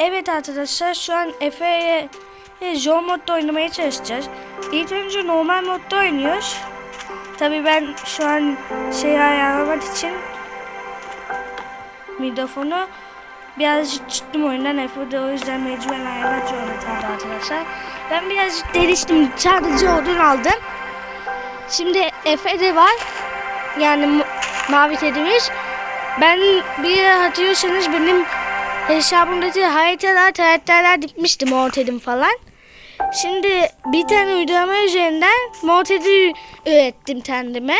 Evet arkadaşlar şu an Efe'ye zor modda oynamaya çalışacağız. İlk önce normal modda oynuyoruz. Tabi ben şu an şey ayarlamak için mikrofonu birazcık çıktım oyundan Efe de o yüzden mecburen ayarlamak zorunda arkadaşlar. Ben birazcık deliştim sadece odun aldım. Şimdi Efe de var. Yani ma- mavi tedimiz. Ben bir hatırlıyorsanız benim hesabımdaki haritalar, karakterler dikmiştim Morted'im falan. Şimdi bir tane uygulama üzerinden Morted'i ürettim kendime.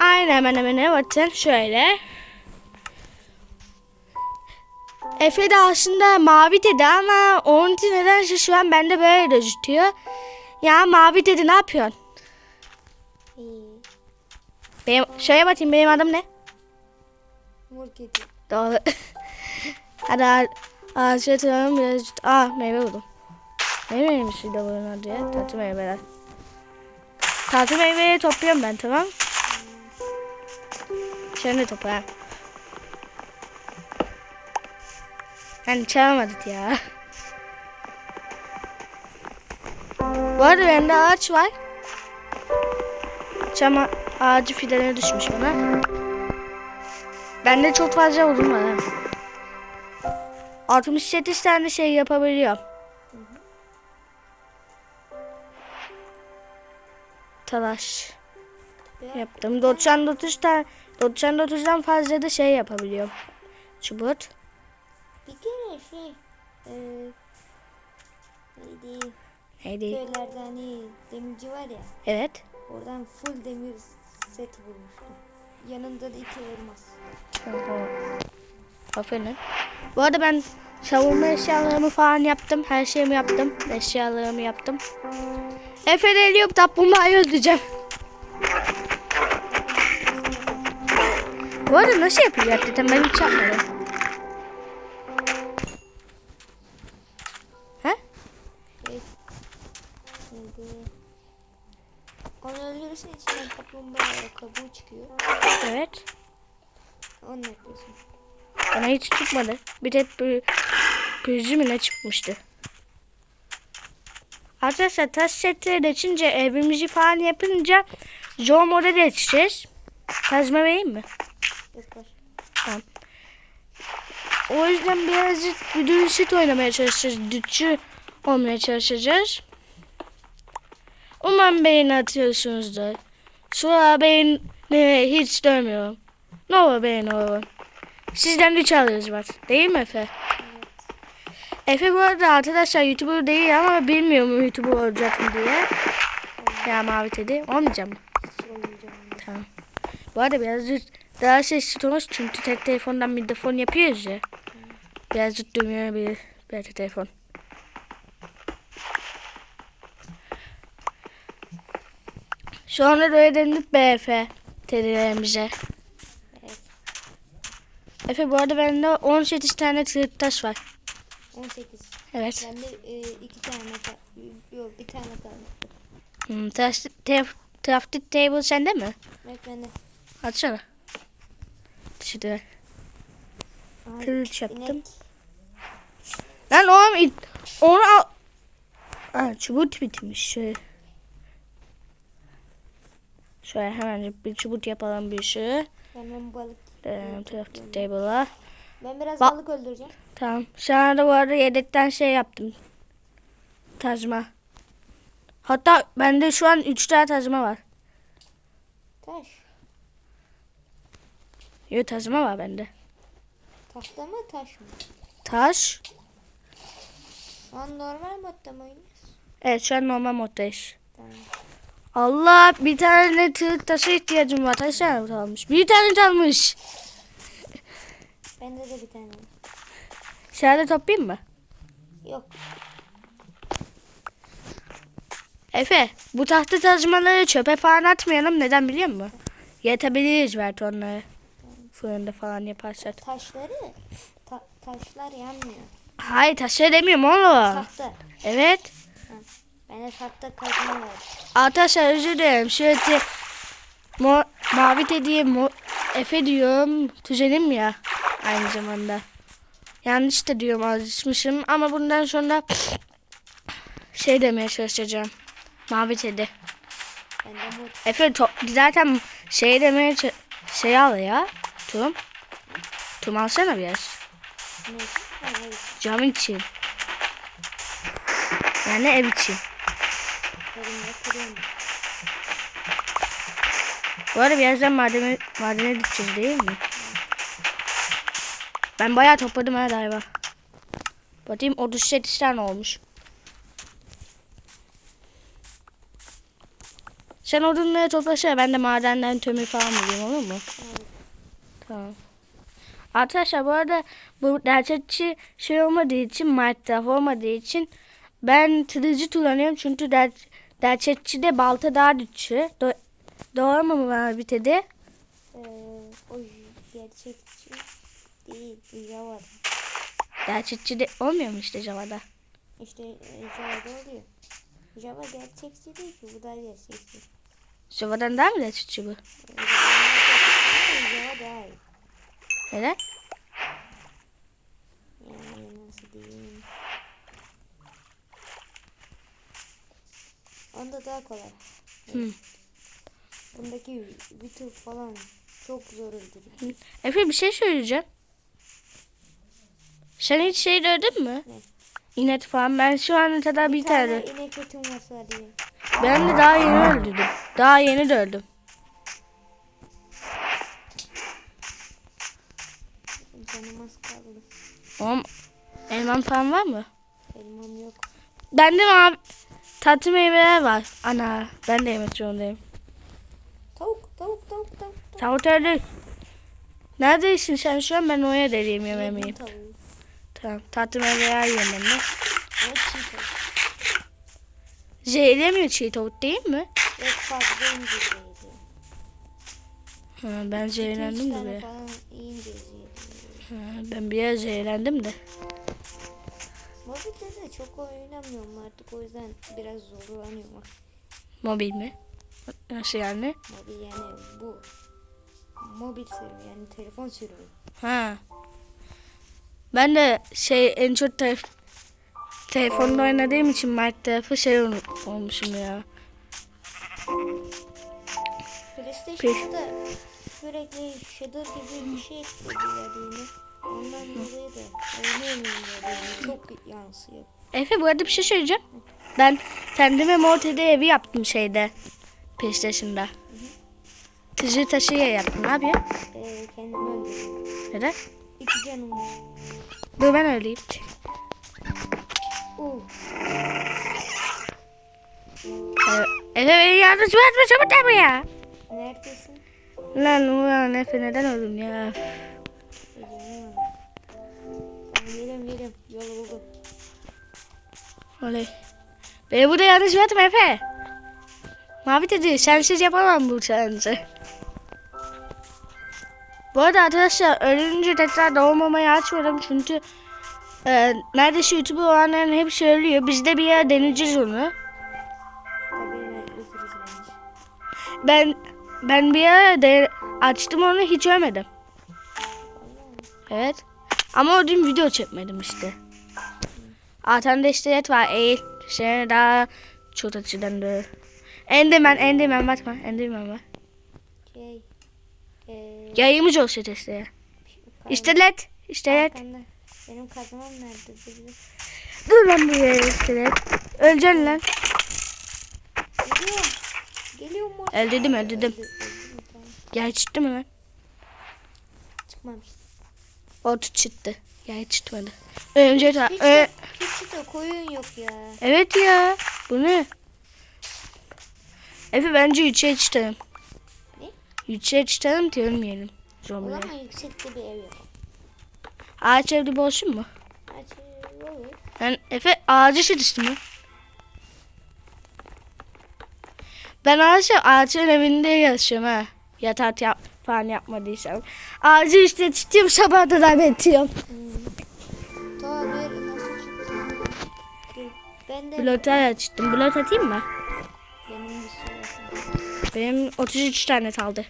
Aynı hemen hemen bakın şöyle. Efe de aslında mavi dedi ama onun için nedense şu an bende böyle gözüküyor. Ya mavi dedi ne yapıyorsun? İyi. Benim, şöyle bakayım benim adım ne? Mor kedi. Doğru. Hadi ağ- ağaçya tırmanalım biraz. Aa meyve buldum. Ne meyveymiş şurada bunun adı ya? Tatlı meyveler. Tatlı meyveyi topluyorum ben tamam. Sen de topla. ha. Yani çalamadık ya. Bu arada bende ağaç var. Çam ağacı fidanı düşmüş bana. Bende çok fazla odun var. ha. 68 tane şey yapabiliyorum. Talaş yaptım. 99 tane 99'dan fazla da şey yapabiliyorum. Çubut. Bir kere şey. E, neydi? Neydi? Köylerde hani demirci var ya. Evet. Oradan full demir set bulmuştum. Yanında da iki elmas. Oho. Aferin. Bu arada ben savunma eşyalarımı falan yaptım. Her şeyimi yaptım. Eşyalarımı yaptım. Efe de eliyor kaplumbağayı öldüreceğim. Bu arada nasıl yapıyor hakikaten ben hiç yapmadım. He? Onu öldürürsen içinden kaplumbağa kabuğu çıkıyor. Evet. Onu yapıyorsun. Bana hiç çıkmadı. Bir de bir büyücü mü ne çıkmıştı. Arkadaşlar taş setleri geçince evimizi falan yapınca zor moda geçeceğiz. Kazma vereyim mi? Var. O yüzden birazcık bir sit oynamaya çalışacağız. Dütçü olmaya çalışacağız. Umarım beğeni atıyorsunuzdur. Sonra beğeni hiç dövmüyorum. Ne olur beğeni olur. Sizden güç alıyoruz bak. Değil mi Efe? Efe bu arada arkadaşlar YouTuber değil ama bilmiyorum YouTuber olacak mı diye. Ya mavi dedi. Olmayacak mı? Sormayacağım. Tamam. Bu arada birazcık daha sesli konuş çünkü tek telefondan mikrofon yapıyoruz ya. Birazcık duymayabilir belki telefon. Sonra da öğrendik be Efe. Efe bu arada bende 18 tane tırık taş var. 18. Evet. Bende e, iki tane Yok bir tane kaldı. Hmm, crafting table sende mi? Evet bende. Açsana. Aha, Kılıç yaptım. inek. Lan oğlum it- onu al. Aa, çubuk bitmiş. Şöyle. Şöyle hemen bir çubuk yapalım bir şey. Hemen balık. Ee, crafting table'a. Ben biraz Ba- balık öldüreceğim. Tamam. Sana da bu arada yedekten şey yaptım. Tazma. Hatta bende şu an 3 tane tazma var. Taş. Yok tazma var bende. Tahta mı taş mı? Taş. Şu an normal modda mı oynuyoruz? Evet şu an normal moddayız. Tamam. Allah bir tane tırık taşı ihtiyacım var. Kaç tane kalmış? Bir tane kalmış. Bende de bir tane. Şahane toplayayım mı? Yok. Efe bu tahta tazmaları çöpe falan atmayalım. Neden biliyor musun? Yetebiliriz belki onları. Fırında falan yaparsak. Taşları ta- taşlar yanmıyor. Hayır taşı demiyorum oğlum. Tahta. Evet. Bende tahta kazma var. Arkadaşlar özür dilerim. Şöyle mo mavi dediğim mo Efe diyorum. Kuzenim ya. Aynı zamanda. Yanlış da diyorum alışmışım ama bundan sonra şey demeye çalışacağım. Mavi kedi. Ben de mod Efe to- zaten şey demeye şey al ya. Tum. Tum alsana biraz. Cam için. Yani ev için. Bu arada birazdan madene, madene gideceğiz değil mi? Ben bayağı topladım ha galiba. Bakayım 38 tane olmuş. Sen odunları toplasana ben de madenden kömür falan bulayım olur mu? Evet. Tamam. Arkadaşlar bu arada bu gerçekçi şey olmadığı için Minecraft olmadığı için ben tırıcı kullanıyorum çünkü der, gerçekçi de balta daha güçlü. Do doğru mu var bir tedi? Ee, o gerçekçi değil. Java. Gerçekçi de olmuyor mu işte Java'da? İşte e, Java'da oluyor. Java gerçekçi değil ki. Bu da gerçekçi. Java'dan daha mı gerçekçi bu? Ee, Java Java daha iyi. Neden? Yani nasıl diyeyim. Onda daha kolay. Hı. Bundaki bir falan çok zor öldürüyor. Efe bir şey söyleyeceğim. Sen hiç şey gördün mü? Ne? İnet falan. Ben şu ana kadar bir, Bir tane tane. inek etim var sadece. Ben de daha yeni öldürdüm. Daha yeni de öldüm. Canım az kaldı. Oğlum elman falan var mı? Elmam yok. Bende mi abi? Tatlı meyveler var. Ana ben de yemek zorundayım. Tavuk, tavuk, tavuk, tavuk. tavuk. Öldü. Neredesin sen şu an? Ben oraya deliyim Yedim yemeğimi. Tamam. Tatlı meyveler yiyorum ben de. Ama çiğ tavuk. Zehirlemiyor çiğ tavuk değil mi? Yok fazla ince. Ha, ben zehirlendim. Ha, ben bir yer zehirlendim de. De çok oynamıyorum artık o yüzden biraz zorlanıyorum. Mobil mi? Nasıl yani? Mobil yani bu mobil sürüm yani telefon sürümü. Ha. Ben de şey en çok telef telefonda oynadığım için Minecraft'ı şey ol- olmuşum ya. PlayStation'da da sürekli shader gibi bir şey eklediler yine. Ondan dolayı da oynayamıyorum yani çok yansıyor. Efe bu arada bir şey söyleyeceğim. Ben kendime Morte'de evi yaptım şeyde. PlayStation'da. Tızı taşıya yaptım. Ne yapıyor? Ee, kendimi öldürdüm. Neden? İki canım var. Dur ben öleyim. Uh, Ee, Efe beni yalnız bırakma çabuk da ya. neredesin? Lan ulan Efe neden öldüm ya? Geliyorum. Yolu buldum. Oley. Beni burada yalnız bırakma Efe. Mavi dedi sensiz yapamam bu challenge'ı. Bu arada arkadaşlar ölünce tekrar doğmamayı açmadım çünkü e, neredeyse YouTuber olanların hepsi ölüyor. Biz de bir yer deneyeceğiz onu. Ben. Ben bir de, açtım onu hiç ölmedim. Evet. Ama o gün video çekmedim işte. Arkamda işte et var. Eğil. Seni daha çok açıdan da. Enderman, Enderman bakma. Enderman var. Şey. Ee, Yayımız olsa işte. İşte led. İşte led. Arkanda. Benim kazmam nerede? Dur, lan bu yere işte led. Öleceksin lan. Geliyorum. Geliyorum mu? Öldürdüm öldürdüm. Öldü-. Gel çıktı mı lan? Çıkmamış. Otu çıktı. Gel çıkmadı. Önce ta. Hiç Ö- de, hiç de koyun yok ya. Evet ya. Bu ne? Efe bence yükseğe çıkalım. Ne? Yükseğe çıkalım ki ölmeyelim. Zombiler. zaman yüksekte bir ev yok. Ağaç evde bir olsun mu? Açı olur. Ben Efe ağacı sıçtı mı? Ben ağaç, ağacın evinde yaşıyorum ha. Yatak yap, falan yapmadıysam. Ağacı işte tutuyorum sabahda da betiyorum. Ben de açtım. Blot atayım mı? Benim, Benim 33 tane kaldı.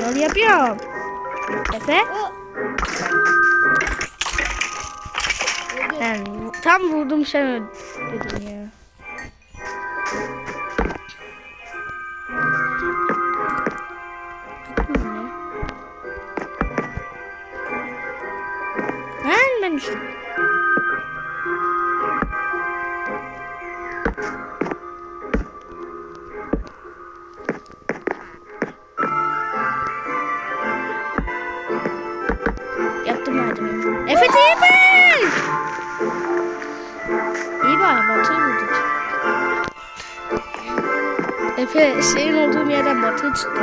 Yol yapıyorum. Efe? Ben Tam vurdum sen öldün ya. Ben ben düştüm. Şeyin olduğum yerden batı çıktı.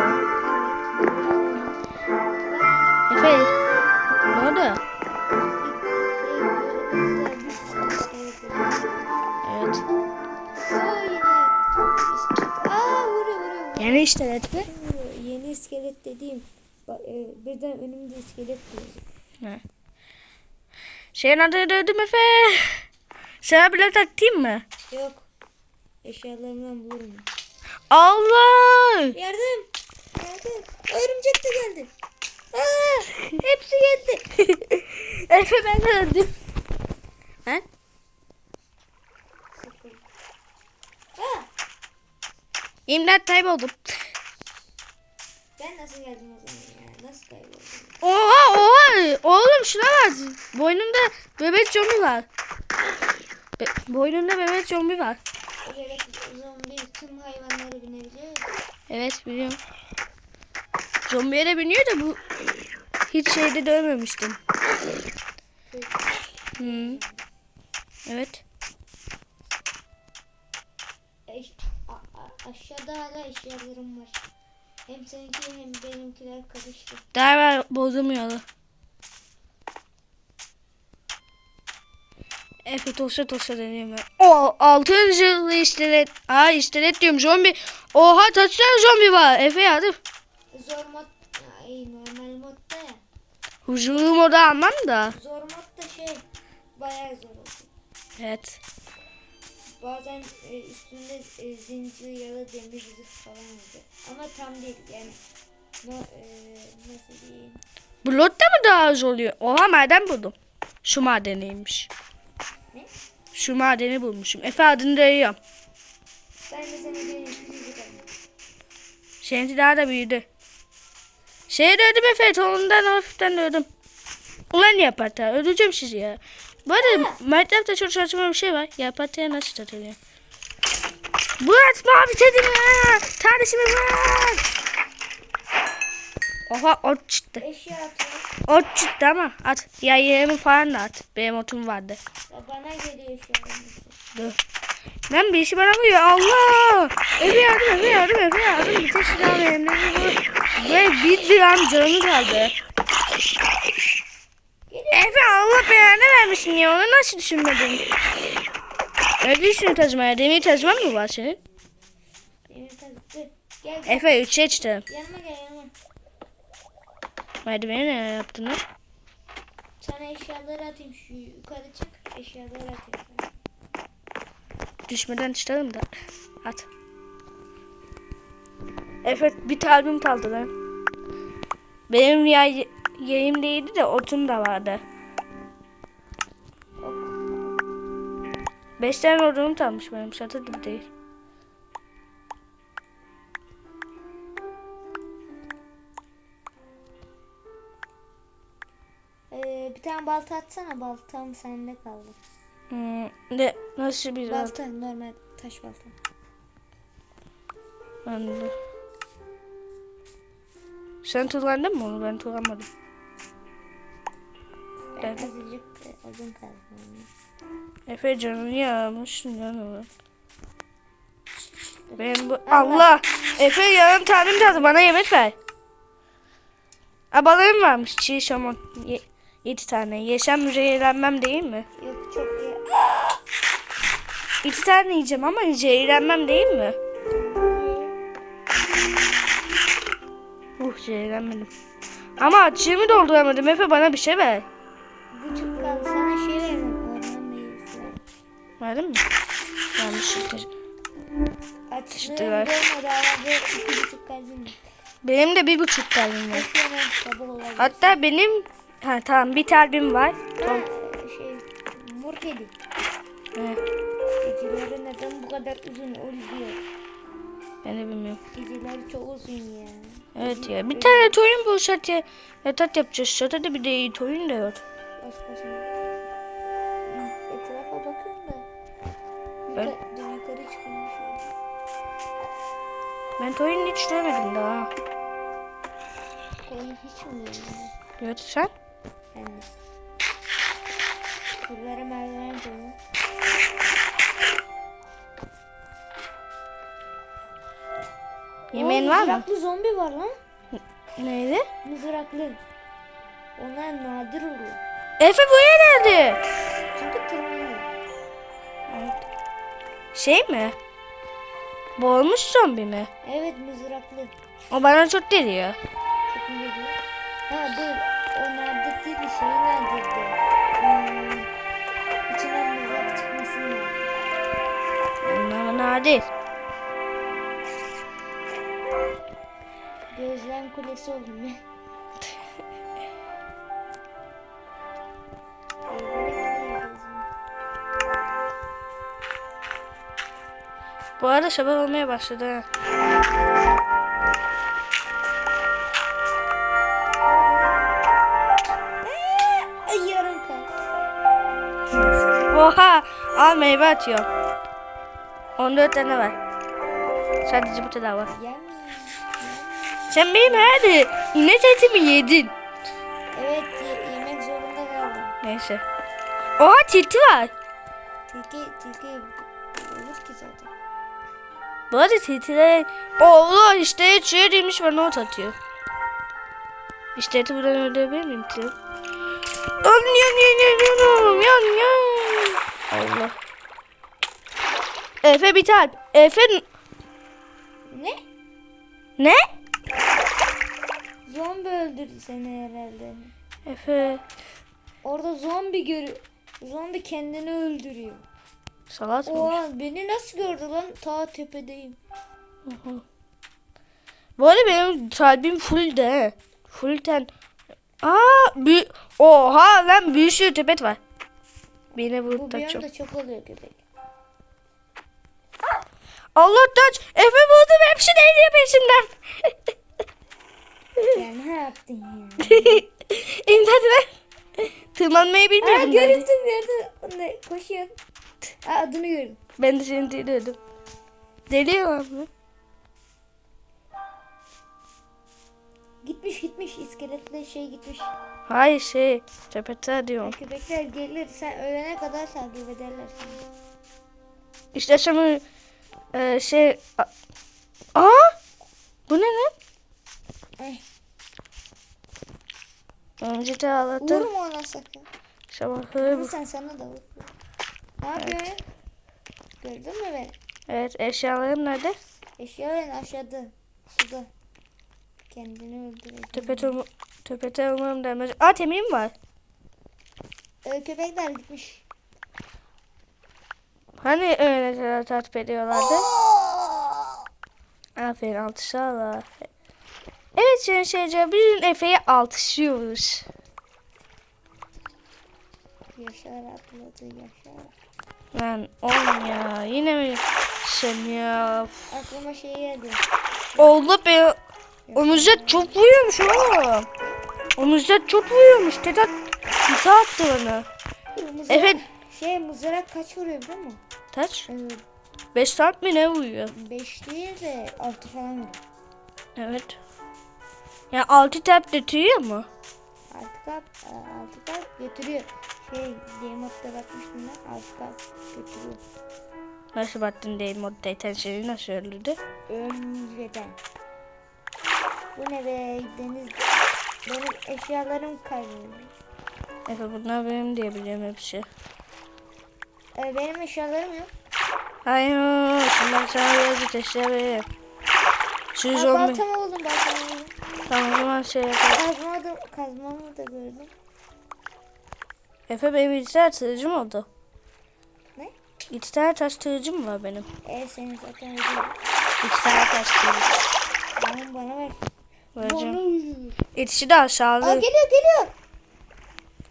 Efe ne oldu? Evet. Aa vuruyor vuruyor. Yani işte etti. Yeni iskelet dediğim. e, Birden önümde iskelet gördüm. Şeyin adını dövdüm Efe. Sana bile takayım mı? Yok. Eşyalarımdan bulurum. Allah! Yardım. Yardım. Örümcek de geldi. Aa, hepsi geldi. Efe ben de öldüm. Aa, İmdat kayboldum. ben nasıl geldim o zaman ya? Nasıl kayboldum? Oha oha oğlum şuna bak. Boynunda bebek zombi var. Be- boynunda bebek zombi var. Böyle zombi tüm hayvanlara binebiliyor. Evet biliyorum. Zombiye de biniyor da bu hiç şeyde dövmemiştim. Hmm. Evet. Aşağıda hala eşyalarım var. Hem seninki hem benimkiler karıştı. Daha var bozulmuyor. Efe tosa tosa deniyorum ben. O altıncı istelet. Aa istelet diyorum zombi. Oha kaç tane zombi var. Efe yardım. Zor mod, ay normal modda ya. Huzurlu moda almam da. Zor mod da şey bayağı zor oldu. Evet. Bazen e, üstünde e, zincir ya da demir zırh falan oldu. Ama tam değil yani. No, e, nasıl diyeyim? Bu lotta mı daha az oluyor? Oha maden buldum. Şu madeniymiş. Ne? Şu madeni bulmuşum. Efe adını dayıyorum. Ben de seni alayım. Seninki daha da büyüdü. Şeye döndüm Efe. Ondan hafiften döndüm. Ulan yapata. Öldüreceğim sizi ya. Bu arada Minecraft'ta çok saçma bir şey var. Yapataya nasıl satılıyor? Bu atma abi dedim ya. Tanesi mi var? Oha ot çıktı. Eşya atıyor. Ot çıktı ama at. Ya yerimi falan da at. Benim otum vardı. Ya bana geliyor eşyalarım. Dur. Lan bana vuruyor. Allah! Eve yardım, eve yardım, eve yardım. Bir tek silah verin. Ve bir liram canı kaldı. Efe Allah belanı vermişsin ya. Onu nasıl düşünmedin? Ne düşün tacımaya? Demir tacıman mı var senin? Demir gel. Efe 3'e çıktı. Yanıma gel yanıma. Merdiveni ne yaptın lan? Sana eşyaları atayım şu yukarı çık. Eşyaları atayım sana. Düşmeden çıkalım da. At. Efe bir albüm kaldı lan. Benim ya yayım değildi de otum da vardı. Beş tane odunum kalmış benim şatı gibi değil. Tane balta atsana. Baltam sende kaldı. Hmm, de nasıl bir balta? Balta normal taş balta. Anladım. Sen kullandın mı onu? Ben kullanmadım. Ben Evet. azıcık odun kazdım. Efe canını yağmışsın canım. Ben bu... Allah! Efe yarın tanem tadı bana yemek ver. Aa, balığım varmış çiğ şamon. Ye, yedi tane. Yesem zehirlenmem değil mi? Yok çok iyi. İki tane yiyeceğim ama zehirlenmem değil mi? Uh zehirlenmedim. Ama açığımı dolduramadım. Efe bana bir şey ver. Buçuk kaldı. Sana şey verdim. Verdim. Mi? Yanlış. Açlığım Teşekkürler. dolmadı. Arada iki buçuk kalbim var. Benim de bir buçuk olabilir. Hatta benim ha tamam bir kalbim var. Ha, şey, mor kedi. He, Geceleri neden bu kadar uzun oluyor? ben de bilmiyorum. Geceleri çok uzun ya. Evet ya bir tane toyun bulsak ya yatak yapacağız. Şurada bir de iyi toyun da yok. Başkasına. Hı, Etrafa bakıyorum da. Ben- Yukarı, yukarı çıkayım şöyle. Ben toyun hiç görmedim daha. Koyun hiç mi? Evet sen? Ben de. Merdiven koyuyorum. Yemeğin var mı? Mızraklı zombi var lan. Neydi? Mızraklı. Onlar nadir oluyor. Efe buraya geldi. Çünkü tırmanıyor. Evet. Şey mi? Boğulmuş zombi mi? Evet mızraklı. O bana çok geliyor. Çok mu geliyor? Ha dur. O nadir değil de şey nadirdi. Hmm, içinden mızrak çıkması nadir. Ama nadir. Gözlem kulesi oldum ben. Bu arada sabah olmaya başladı. Aa meyve atıyor. 14 tane var. Sadece bu kadar var. Sen benim herhalde inek etimi yedin. Evet ye- yemek zorunda kaldım. Neyse. Oha tilki var. Tilki tilki olur ki zaten. Bu arada tilkiler... Allah işte şuraya demiş bana ot atıyor. İşte eti buradan öldürebilir miyim ki? Yan yan yan yan yan yan yan. Allah. Efe bir tane. Efe Ne? ne? Zombi öldürdü seni herhalde. Efe. Orada zombi görüyor. Zombi kendini öldürüyor. Salat mı? Oha beni nasıl gördü lan? Ta tepedeyim. Bu arada benim kalbim full de. Full ten. Aa, bir, oha lan bir sürü tepet var. Beni Bu vurdu bir çok. anda çok oluyor köpek. Allah taç. Efe buldum hepsi neydi peşimden. Ya ne yaptın ya? İmdat ver. Tırmanmayı Aa bilmiyorum. ben. gördüm gördüm. Koşuyor. Aa adını gördüm. Ben de seni deliyordum. Deliyor abi. Gitmiş gitmiş iskeletle şey gitmiş. Hayır şey. Tepete diyorum. Köpekler gelir sen ölene kadar takip ederler seni. İşte şimdi e, şey. Aa! Bu ne lan? Önce de ağlattım. vurma ona sakın. Sabahı bu. Sen sana da vur. Ne yapıyorsun? Gördün mü beni? Evet eşyalarım nerede? Eşyaların aşağıda. Suda. Kendini öldürecek. Tepete, um tepete umarım demez. Aa temiğim var. Ee, köpekler gitmiş. Hani kadar takip ediyorlardı? Aferin altışarlar. Evet şimdi şeyce biz Efe'yi altışıyoruz. Yaşar atladı Yaşar. Lan oğlum ya yine mi sen ya? Aklıma şey geldi. Oldu be. Omuzda çok vuruyormuş oğlum. Omuzda çok vuruyormuş. Tedat bir attı bana. Mızrak, Evet. Şey mızrak kaç vuruyor biliyor musun? Kaç? Ee, 5 saat mi ne vuruyor? 5 değil de 6 falan. Evet. Ya 6 tap götürüyor mu? 6 kap, 6 kap götürüyor. Şey diye modda bakmıştım ben 6 kap götürüyor. Nasıl baktın değil moddayken seni nasıl öldürdü? Önceden. Bu ne be deniz. Benim eşyalarım kayboldu. Efe bunlar benim diye biliyorum hepsi. Ee, benim eşyalarım yok. Hayır, şundan sana birazcık eşya vereyim. Şu Aa, zombi. baltam oldum baltam oldum. Tamam o zaman şey yapalım. Kazma da, kazmamı da gördüm. Efe benim iki tane tığcım oldu. Ne? İki tane taş tığcım var benim. E senin zaten öyle. İki tane taş tığcım. Tamam bana ver. Vereceğim. Bonus. İtişi de Aa geliyor geliyor.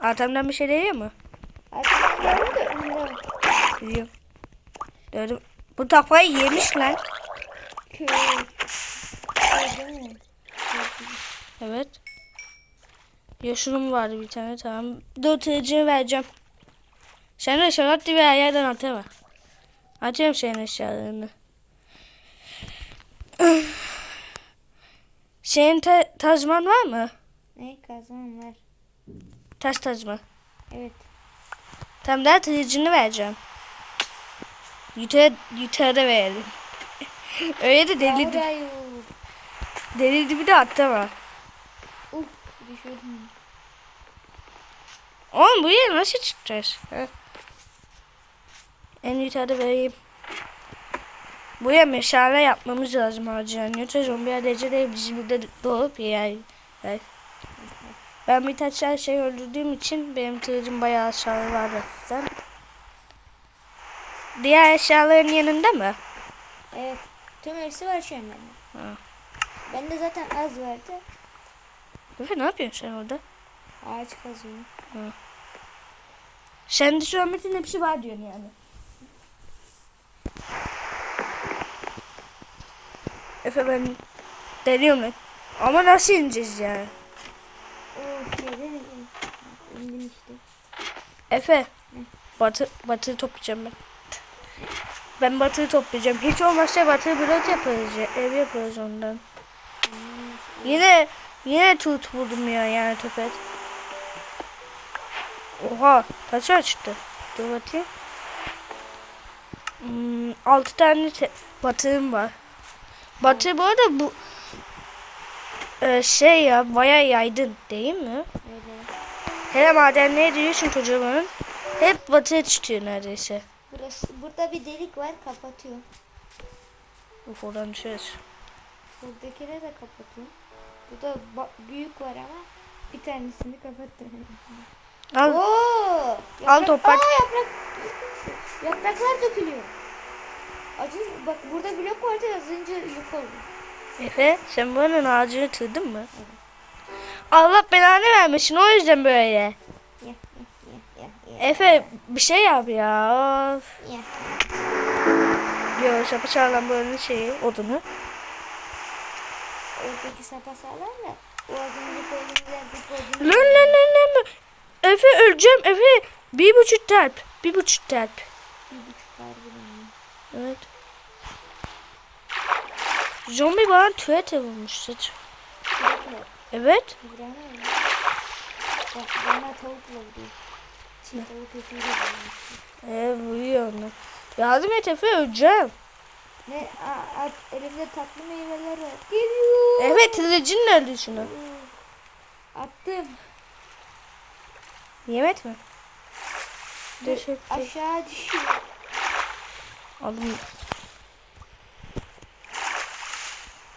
Arkamdan bir şey değiyor mu? Arkadan geldi de önünde var. Biliyorum. Gördüm. Bu taklayı yemiş lan. Köy. Evet. Yaşınım vardı bir tane tamam. Dur tırcını vereceğim. Sen de şarat bir yerden atama. Atıyorum senin eşyalarını. Senin ta- tazman var mı? Ne kazan var. Taş tazma. Evet. Tam da tırcını vereceğim. Yutarı, yutarı verelim. Öyle de deli, Orayı. deli gibi de atlama. Uf düşürdüm. Oğlum bu yere nasıl çıkacağız? Ha? En yukarıda vereyim. Buraya meşale yapmamız lazım acilen. Yoksa zombi adece de bizi burada doğup yer. Ben birkaç şey, şey öldürdüğüm için benim tırcım bayağı aşağı var hafiften. Diğer eşyaların yanında mı? Evet. Tüm hepsi var şu an bende. Ha. Bende zaten az vardı. Efe ne yapıyorsun sen orada? Ağaç kazıyorum. Sen de şu an bütün hepsi var diyorsun yani. Efe ben deniyorum lan. Ama nasıl ineceğiz yani? O şeyden indim işte. Efe. Batı, batıyı toplayacağım ben. Ben batıyı toplayacağım. Hiç olmazsa batıyı blok yaparız ya. Ev yaparız ondan. Yine yine tut buldum ya yani topet. Oha kaç açtı? Dur bakayım. Hmm, 6 tane te- batığım var. Batı bu arada bu e, şey ya bayağı yaydın değil mi? Öyle. Hele madenliğe diyorsun çocuğumun. Hep batıya çıkıyor neredeyse. Burası, burada bir delik var kapatıyor. Uf oradan düşeriz. Buradakileri de kapatıyor. Burada büyük var ama bir tanesini kapattı. Al. Oo! Al toprak. Aa, yaprak. Yapraklar dökülüyor. Acı bak burada blok vardı az önce yok oldu. Efe sen buranın ağacını tırdın mı? Allah belanı vermesin o yüzden böyle. Ya ya ya ya Efe bir şey yap ya. Of. ya. Diyor sapı sağlam böyle şeyi odunu. Oradaki sapa sağlam da o yerdeki odunu. Lan lan lan lan. lan. Efe öleceğim Efe. Bir buçuk terp. Bir buçuk terp. Bir buçuk. Evet. Zombi bana tuvalet vurmuş saç. Sürekli. Evet. Bana tavukla vuruyor. Tavuk etiyle vuruyor. Onu. Yardım et Efe öleceğim. Ne? Aa, at, elimde tatlı meyveler var. Geliyor. Evet tırıcının öldü şunu. Attım. Yemet mi? Dur, Teşekkür. Aşağı düşüyor. Aldım.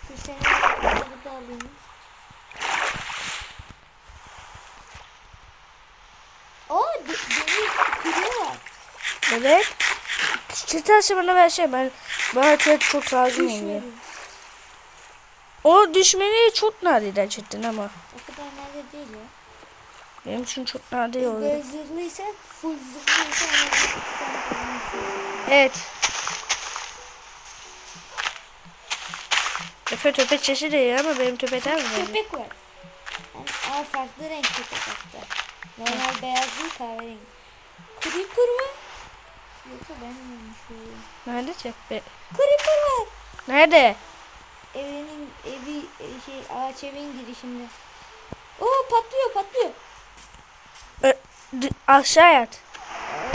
Dur seni burada alayım. Oo de, demir kırıyor. Evet. Çıtarsa bana versene ben bana çok çok lazım oluyor. O düşmeni çok nadir cidden ama. O kadar nadir değil ya. Benim için çok nadir oluyor. Böyle zırhlıysa full zırhlıysa. Evet. Efe töpet sesi değil ama benim töpetem mi? Köpek var. Yani, aa farklı renk köpek hatta. Normal beyaz değil kahverengi. Creeper mı? Yoksa ben mi yanlış Nerede töpet? Creeper var. Nerede? Evinin evi e, şey ağaç evin girişinde. Oo patlıyor patlıyor. Ö, aşağı yat.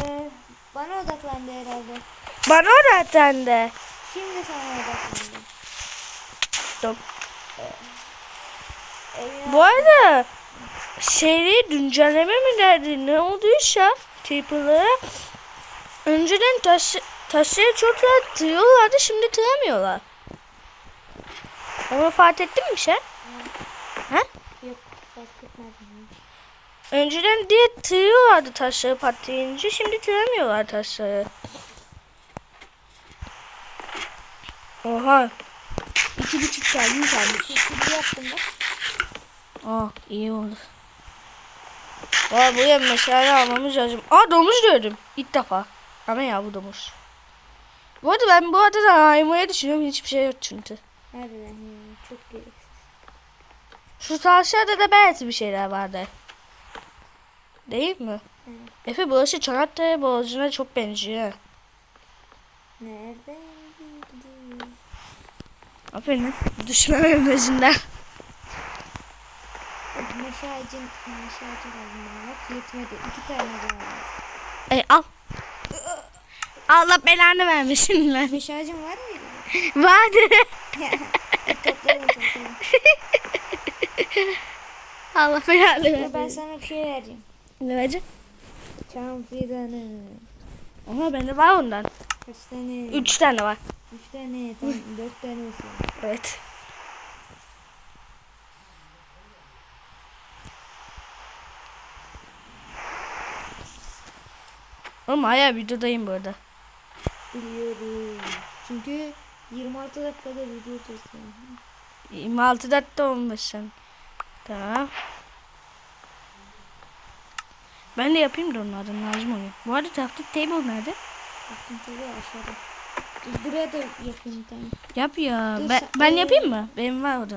Ee, bana odaklandı herhalde. Bana oradan de. Şimdi sana odaklandı. Dur. Evine Bu arada seri güncelleme mi derdi? Ne olduysa Creeper'lara önceden taş, taşları çok rahat tırıyorlardı şimdi tıramıyorlar. Onu fark ettin mi sen? He? yok fark etmedim. Önceden diye tırıyorlardı taşları patlayınca şimdi tıramıyorlar taşları. Oha. iki buçuk kalbim kalmış. Şimdi yaptım bak. Aa iyi oldu. Vay buraya meşale almamız lazım. Aa domuz gördüm. İlk defa. Ama ya bu domuz. Bu arada ben bu arada da aymayı düşünüyorum. Hiçbir şey yok çünkü. Harbiden yani çok gereksiz. Şu aşağıda da belki bir şeyler vardı. Değil mi? Evet. Efe burası Çanakkale Boğazı'na çok benziyor. Nereden bildi? Aferin. Düşmemem özünden. Meşe ağacın, meşe ağacı lazım bana bak. Yetmedi. İki tane daha lazım. E, al. Allah belanı vermesin lan. Meşe ağacın var mıydı? Vardı. Allah belanı vermesin. ben sana bir şey vereceğim. Ne verecek? Çam fidanı. Ama bende var ondan. Kaç tane? Üç tane var. Üç tane. Tamam dört tane olsun. Evet. Oğlum hala videodayım bu arada. Biliyorum. Çünkü 26 dakikada video çekiyorum. 26 dakika olmuş sen. Tamam. Ben de yapayım da onlardan lazım oluyor. Bu arada tahta table nerede? Baktım tabii aşağıda. Dur, Buraya da yapayım tane. Yap ya. Dur Ben, ben yapayım mı? Benim var orada.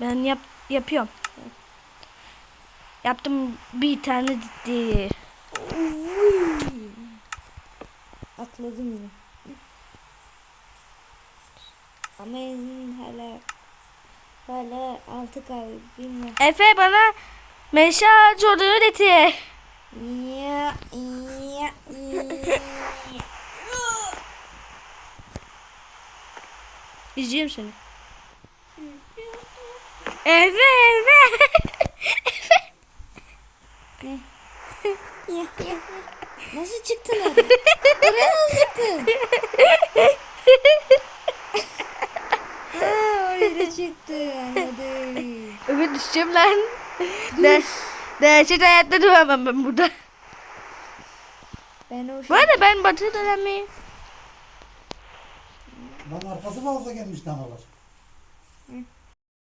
Ben yap yapıyorum. Yaptım bir tane gitti. Atladım yine. Ama en hala hala altı kalbim var. Efe bana meşe ağacı odunu getir. Ya, ya, ya. İzleyeyim seni. Efe Efe. Ya, ya, ya. Nasıl çıktın oraya? Oraya nasıl çıktın? Ha, öyle çıktı anladım. Öfe düşeceğim lan. De, Gerçek hayatta duramam ben burada. Ben o Bu şey... arada ben batı dönemiyim. Lan arkası fazla gelmiş danalar.